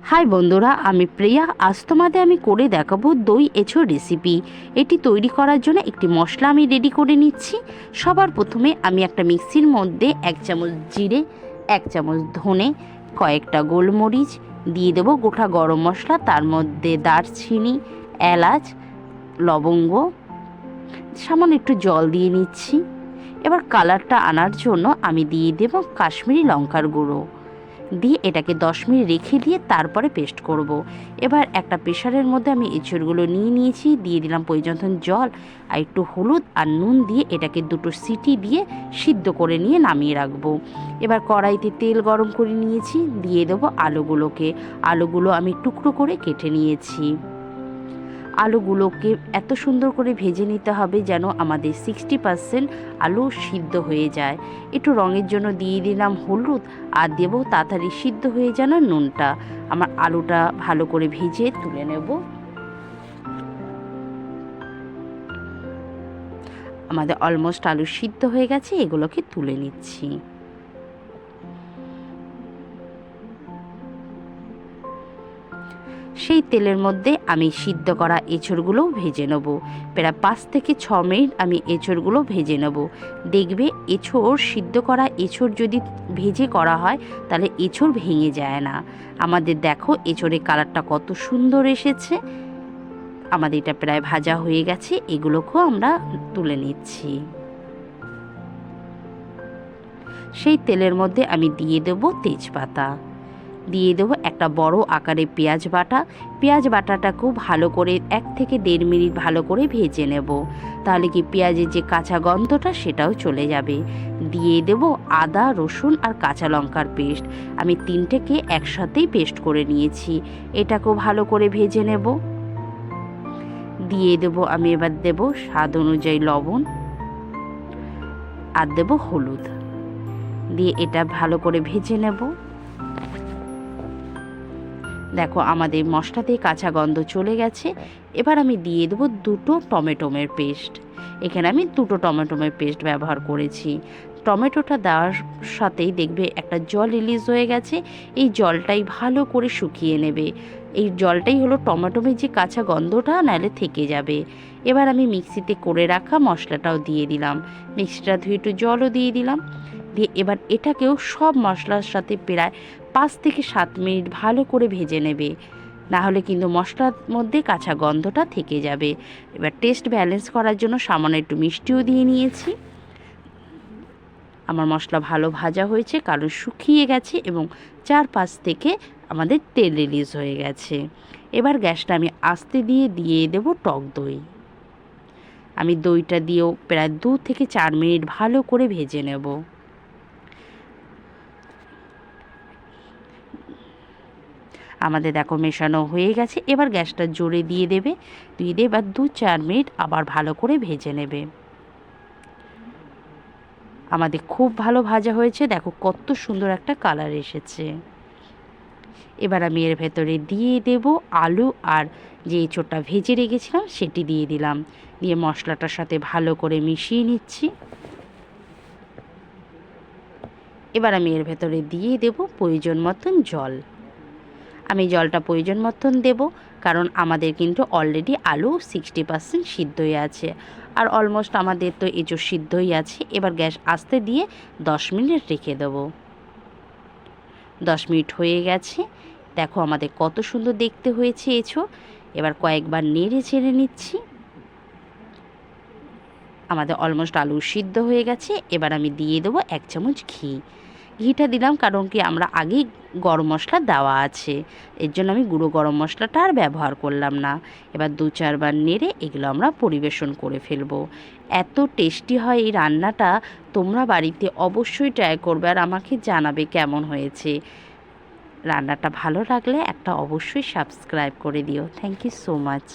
High বন্ধুরা, আমি প্রিয়া। আজ তোমাদের আমি করে দেখাবো দই এঁচোড় রেসিপি এটি তৈরি করার জন্য একটি মশলা আমি রেডি করে নিচ্ছি। সবার প্রথমে আমি একটা মিক্সির মধ্যে এক চামচ জিরে, এক চামচ ধনে, কয়েকটা গোলমরিচ, দিয়ে দেবো গোটা গরম মশলা, তার মধ্যে দারচিনি, এলাচ, লবঙ্গ, সামান্য একটু জল দিয়ে নিচ্ছি। এবার কালারটা আনার জন্য আমি দিয়ে দেবো কাশ্মীরি লঙ্কার গুঁড়ো। দিয়ে এটাকে দশ মিনিট রেখে দিয়ে তারপরে পেস্ট করব। এবার একটা প্রেশারের মধ্যে আমি এঁচড়গুলো নিয়ে নিয়েছি, দিয়ে দিলাম প্রয়োজন জল আর একটু হলুদ আর নুন দিয়ে এটাকে দুটো সিটি দিয়ে সিদ্ধ করে নিয়ে নামিয়ে রাখব। এবার কড়াইতে তেল গরম করে নিয়েছি, দিয়ে দেবো আলুগুলোকে। আলুগুলো আমি টুকরো করে কেটে নিয়েছি। আলুগুলোকে এত সুন্দর করে ভেজে নিতে হবে যেন আমাদের সিক্সটি পারসেন্ট আলু সিদ্ধ হয়ে যায়। একটু রঙের জন্য দিয়ে দিলাম হলুদ আর দেবো তাড়াতাড়ি সিদ্ধ হয়ে যেন নুনটা। আমার আলুটা ভালো করে ভেজে তুলে নেব। আমাদের অলমোস্ট আলু সিদ্ধ হয়ে গেছে, এগুলোকে তুলে নিচ্ছি। সেই তেলের মধ্যে আমি সিদ্ধ করা এঁচড়গুলোও ভেজে নেব। প্রায় পাঁচ থেকে ছ মিনিট আমি এঁচড়গুলো ভেজে নেব। দেখবে এঁচড়, সিদ্ধ করা এঁচড় যদি ভেজে করা হয়, তাহলে এঁচড় ভেঙে যায় না। আমাদের দেখো এঁচড়ের কালারটা কত সুন্দর এসেছে। আমাদের এটা প্রায় ভাজা হয়ে গেছে, এগুলোকেও আমরা তুলে নিচ্ছি। সেই তেলের মধ্যে আমি দিয়ে দেবো তেজপাতা। দিয়ে দেবো একটা বড় আকারে পেঁয়াজ বাটা। পেঁয়াজ বাটাটাকেও ভালো করে এক থেকে দেড় মিনিট ভালো করে ভেজে নেব। তাহলে কি পেঁয়াজের যে কাঁচা গন্ধটা সেটাও চলে যাবে। দিয়ে দেব আদা, রসুন আর কাঁচা লঙ্কার পেস্ট। আমি তিনটেকে একসাথেই পেস্ট করে নিয়েছি। এটাকেও ভালো করে ভেজে নেব। দিয়ে দেব আমি এবার দেব স্বাদ অনুযায়ী লবণ আর দেব হলুদ। দিয়ে এটা ভালো করে ভেজে নেব। দেখো, আমাদের মশলাতে কাঁচা গন্ধ চলে গেছে। এবার আমি দিয়ে দেবো দুটো টমেটোমের পেস্ট। এখানে আমি দুটো টমেটোমের পেস্ট ব্যবহার করেছি। টমেটোটা দেওয়ার সাথেই দেখবে একটা জল রিলিজ হয়ে গেছে। এই জলটাই ভালো করে শুকিয়ে নেবে। এই জলটাই হলো টমেটোমের যে কাঁচা গন্ধটা নাহলে থেকে যাবে। এবার আমি মিক্সিতে করে রাখা মশলাটাও দিয়ে দিলাম। মিক্সিটা ধুয়ে একটু জলও দিয়ে দিলাম। দিয়ে এবার এটাকেও সব মশলার সাথে প্রায় পাঁচ থেকে সাত মিনিট ভালো করে ভেজে নেবে। না হলে কিন্তু মশলার মধ্যে কাঁচা গন্ধটা থেকে যাবে। এবার টেস্ট ব্যালেন্স করার জন্য সামান্য একটু মিষ্টিও দিয়ে নিয়েছি। আমার মশলা ভালো ভাজা হয়েছে কারণ শুকিয়ে গেছে এবং চারপাশ থেকে আমাদের তেল রিলিজ হয়ে গেছে। এবার গ্যাসটা আমি আস্তে দিয়ে দিয়ে দেব টক দই। আমি দইটা দিয়েও প্রায় দু থেকে চার মিনিট ভালো করে ভেজে নেব। আমাদের দেখো মেশানো হয়ে গেছে। এবার গ্যাসটা জোরে দিয়ে দেবে। দিয়ে দিয়ে এবার দু চার মিনিট আবার ভালো করে ভেজে নেবে। আমাদের খুব ভালো ভাজা হয়েছে। দেখো কত সুন্দর একটা কালার এসেছে। এবার আমি এর ভেতরে দিয়ে দেব আলু আর যে চোটটা ভেজে রেখেছিলাম সেটি দিয়ে দিলাম। দিয়ে মশলাটার সাথে ভালো করে মিশিয়ে নিচ্ছি। এবার আমি এর ভেতরে দিয়ে দেব প্রয়োজন মতন জল। আমি জলটা প্রয়োজন মতন দেব, কারণ আমাদের কিন্তু অলরেডি আলু সিক্সটি পার্সেন্ট সিদ্ধই আছে। আর অলমোস্ট আমাদের তো এঁচো সিদ্ধই আছে, এবার গ্যাস আস্তে দিয়ে দশ মিনিট রেখে দেবো। দশ মিনিট হয়ে গেছে, দেখো আমাদের কত সুন্দর দেখতে হয়েছে এছো। এবার কয়েকবার নেড়ে ছেড়ে নিচ্ছি। আমাদের অলমোস্ট আলু সিদ্ধ হয়ে গেছে, এবার আমি দিয়ে দেবো এক চামচ ঘি। ঘিটা দিলাম কারণ কি আমরা আগেই গরম মশলা দেওয়া আছে। এর জন্য আমি গুঁড়ো গরম মশলাটা আর ব্যবহার করলাম না। এবার দু চারবার নেড়ে এগুলো আমরা পরিবেশন করে ফেলব। এত টেস্টি হয় এই রান্নাটা, তোমরা বাড়িতে অবশ্যই ট্রাই করবে আর আমাকে জানাবে কেমন হয়েছে। রান্নাটা ভালো লাগলে একটা অবশ্যই সাবস্ক্রাইব করে দিও। Thank you so much